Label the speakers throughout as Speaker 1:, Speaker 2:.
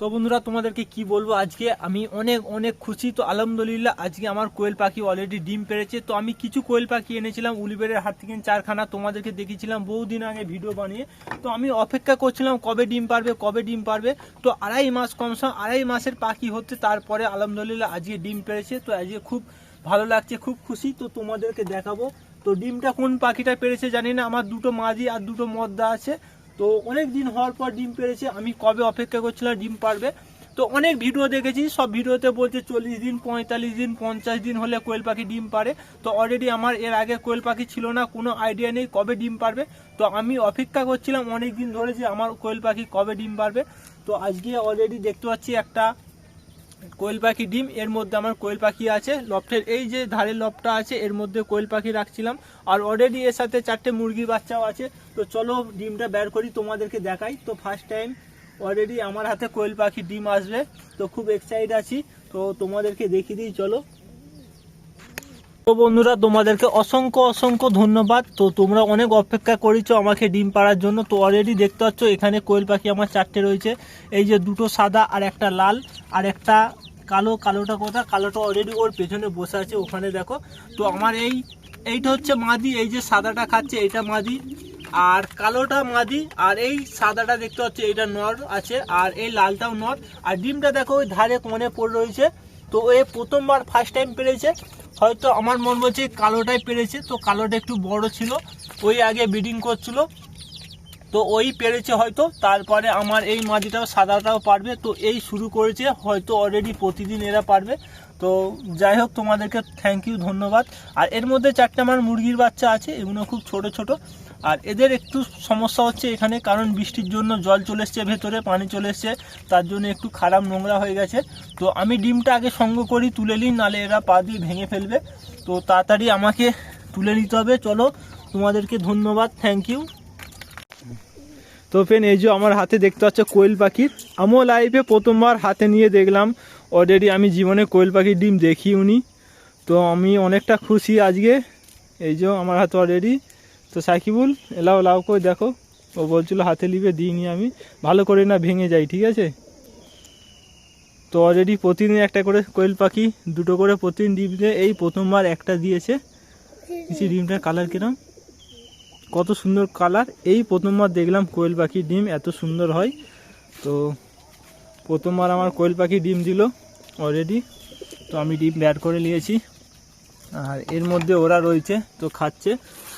Speaker 1: তো বন্ধুরা, তোমাদেরকে কি বলব? আজকে আমি অনেক অনেক খুশি। তো আলহামদুলিল্লাহ, আজকে আমার কোয়েল পাখি অলরেডি ডিম পেরেছে। তো আমি কিছু কোয়েল পাখি এনেছিলাম, উলিবেরের হাত থেকে চারখানা। তোমাদেরকে দেখিয়েছিলাম বহুদিন আগে ভিডিও বানিয়ে। তো আমি অপেক্ষা করছিলাম কবে ডিম পারবে, কবে ডিম পারবে। তো আড়াই মাস কমসম আড়াই মাসের পাখি হচ্ছে। তারপরে আলহামদুলিল্লাহ, আজকে ডিম পেরেছে। তো আজকে খুব ভালো লাগছে, খুব খুশি। তো তোমাদেরকে দেখাবো। তো ডিমটা কোন পাখিটা পেরেছে জানি না। আমার দুটো মাঝি আর দুটো মদ্দা আছে। তো অনেক দিন হওয়ার পর ডিম পেরেছে, আমি কবে অপেক্ষা করছিলাম ডিম পারবে তো অনেক ভিডিও দেখেছি, সব ভিডিওতে বলছে চল্লিশ দিন, পঁয়তাল্লিশ দিন, পঞ্চাশ দিন হলে কোয়েল পাখি ডিম পারে তো অলরেডি আমার এর আগে কোয়েল পাখি ছিল না, কোনো আইডিয়া নেই কবে ডিম পারবে তো আমি অপেক্ষা করছিলাম অনেক দিন ধরে যে আমার কোয়েল পাখি কবে ডিম পারবে তো আজকে অলরেডি দেখতে পাচ্ছি একটা কোয়েল পাখি ডিম, এর মধ্যে আমার কোয়েল পাখি আছে। লফটের এই যে ধারের লফটা আছে, এর মধ্যে কোয়েল পাখি রাখছিলাম। আর অলরেডি এর সাথে চারটে মুরগির বাচ্চাও আছে। তো চলো ডিমটা বের করি, তোমাদেরকে দেখাই। তো ফার্স্ট টাইম অলরেডি আমার হাতে কোয়েল পাখি ডিম আসবে। তো খুব এক্সাইট আছি। তো তোমাদেরকে দেখিয়ে দিই, চলো। তো বন্ধুরা, তোমাদেরকে অসংখ্য অসংখ্য ধন্যবাদ। তো তোমরা অনেক অপেক্ষা করেছ আমাকে ডিম পাড়ার জন্য। তো অলরেডি দেখতে পাচ্ছ, এখানে কোয়েল পাখি আমার চারটে রয়েছে। এই যে দুটো সাদা আর একটা লাল আর একটা কালো। কালোটা কোথা কালোটা অলরেডি ওর পেছনে বসে আছে, ওখানে দেখো। তো আমার এই, এইটা হচ্ছে মাদি, এই যে সাদাটা খাচ্ছে, এইটা মাদি। আর কালোটা মাদি, আর এই সাদাটা দেখতে পাচ্ছ, এইটা নর আছে, আর এই লালটাও নর। আর ডিমটা দেখো, ওই ধারে কোণে পড়ে রয়েছে। তো এ প্রথমবার ফার্স্ট টাইম পেরেছে। হয়তো আমার মন বলছে কালোটাই পেরেছে, তো কালোটা একটু বড় ছিল, ওই আগে ব্রিডিং করছিল। তো ওই পেরেছে হয়তো, তারপরে আমার এই মাটিটাও সাদাটাও পারবে, তো এই শুরু করেছে, হয়তো অলরেডি প্রতিদিন এরা পারবে। তো যাই হোক, তোমাদেরকে থ্যাংক ইউ ধন্যবাদ। আর এর মধ্যে চারটে আমার মুরগির বাচ্চা আছে, এগুলো খুব ছোট ছোট। আর এদের একটু সমস্যা হচ্ছে এখানে, কারণ বৃষ্টির জন্য জল চলে এসছে ভেতরে, পানি চলে এসছে, তার জন্য একটু খারাপ নোংরা হয়ে গেছে। তো আমি ডিমটা আগে সঙ্গ করি, তুলে নিই, নালে এরা পা দিয়ে ভেঙে ফেলবে। তো তাড়াতাড়ি আমাকে তুলে নিতে হবে, চলো, তোমাদেরকে ধন্যবাদ থ্যাংক ইউ তো ফেন এই যে আমার হাতে দেখতে পাচ্ছ কোয়েল পাখির আমিও লাইফে প্রথমবার হাতে নিয়ে দেখলাম। অলরেডি আমি জীবনে কোয়েল পাখির ডিম দেখি উনি তো আমি অনেকটা খুশি আজকে, এই যে আমার হাতে অলরেডি তো সাকিবুল, এলাও, লাও করে দেখো। ও বলছিল, হাতে লিবে দিইনি আমি। ভালো করে না ভেঙে যাই, ঠিক আছে? তো অলরেডি প্রতিদিন একটা করে কোয়েল পাখি, দুটো করে প্রতিদিন ডিম দিয়ে, এই প্রথমবার একটা দিয়েছে। কিছু ডিমটার কালার কিরম? কত সুন্দর কালার এই প্রথমবার দেখলাম কোয়েল পাখির ডিম, এত সুন্দর হয়। তো প্রথমবার আমার কোয়েল পাখি ডিম দিল অলরেডি তো আমি ডিম ব্যাট করে নিয়েছি। আর এর মধ্যে ওরা রয়েছে, তো খাচ্ছে।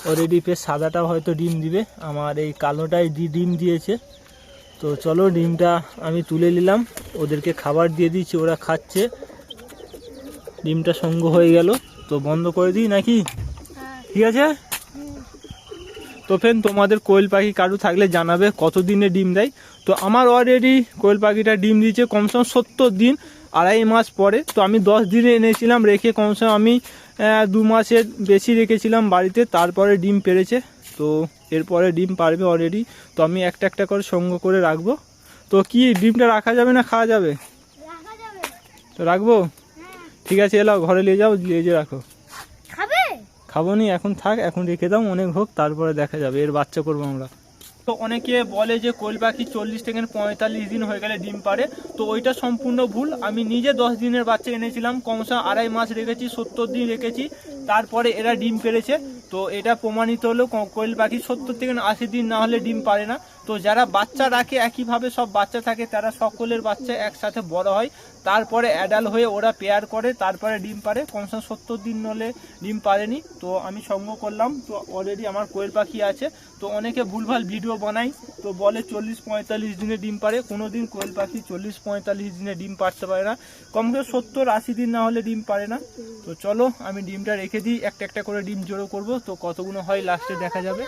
Speaker 1: অলরেডি বেশ সাদাটাও হয়তো ডিম দিবে। আমার এই কালোটাই দি- ডিম দিয়েছে। তো চলো ডিমটা আমি তুলে নিলাম। ওদেরকে খাবার দিয়ে দিচ্ছি ওরা খাচ্ছে। ডিমটা সঙ্গ হয়ে গেল। তো বন্ধ করে দিই নাকি? ঠিক আছে? তো ফেন তোমাদের কোয়েল পাখি কারু থাকলে জানাবে কত দিনে ডিম দেয়। তো আমার অলরেডি কোয়েল পাখিটা ডিম দিয়েছে কমসম সত্তর দিন। আড়াই মাস পরে। তো আমি দশ দিনে এনেছিলাম রেখে কমসম আমি দু মাসের বেশি রেখেছিলাম বাড়িতে তারপরে ডিম পেরেছে তো এরপরে ডিম পারবে অলরেডি তো আমি একটা একটা করে সঙ্গ করে রাখব। তো কি ডিমটা রাখা যাবে না খাওয়া যাবে? তো রাখব?
Speaker 2: হ্যাঁ।
Speaker 1: ঠিক আছে এলাও ঘরে নিয়ে যাও নিয়ে যে রাখো।
Speaker 2: খাবে?
Speaker 1: খাব নি এখন থাক এখন রেখে দাও অনেক হোক তারপরে দেখা যাবে এর বাচ্চা করব আমরা। তো অনেকে বলে যে কোয়েল পাখি চল্লিশ থেকে পঁয়তাল্লিশ দিন হয়ে গেলে ডিম পারে তো ওইটা সম্পূর্ণ ভুল। আমি নিজে দশ দিনের বাচ্চা এনেছিলাম কমসা কম আড়াই মাস রেখেছি, সত্তর দিন রেখেছি। তারপরে এরা ডিম পেরেছে। তো এটা প্রমাণিত হলো কোয়েল পাখি সত্তর থেকে আশি দিন না হলে ডিম পারে না। তো যারা বাচ্চা রাখে, একইভাবে সব বাচ্চা থাকে, তারা সকলের বাচ্চা একসাথে বড় হয়। তারপরে অ্যাডাল হয়ে ওরা পেয়ার করে, তারপরে ডিম পারে। কমসে কম সত্তর দিন হলে ডিম পারেনি। তো আমি সঙ্গ করলাম। তো অলরেডি আমার কোয়েল পাখি আছে। তো অনেকে ভুলভাল ভিডিও বানাই তো বলে চল্লিশ পঁয়তাল্লিশ দিনে ডিম পারে। কোনো দিন কোয়েল পাখি চল্লিশ পঁয়তাল্লিশ দিনে ডিম পারতে পারে না। কমসে সত্তর আশি দিন না হলে ডিম পারে না। তো চলো, আমি ডিমটা রেখে দিই একটা একটা করে ডিম জোড়ো করব। তো কতগুলো হয় লাস্টে দেখা যাবে।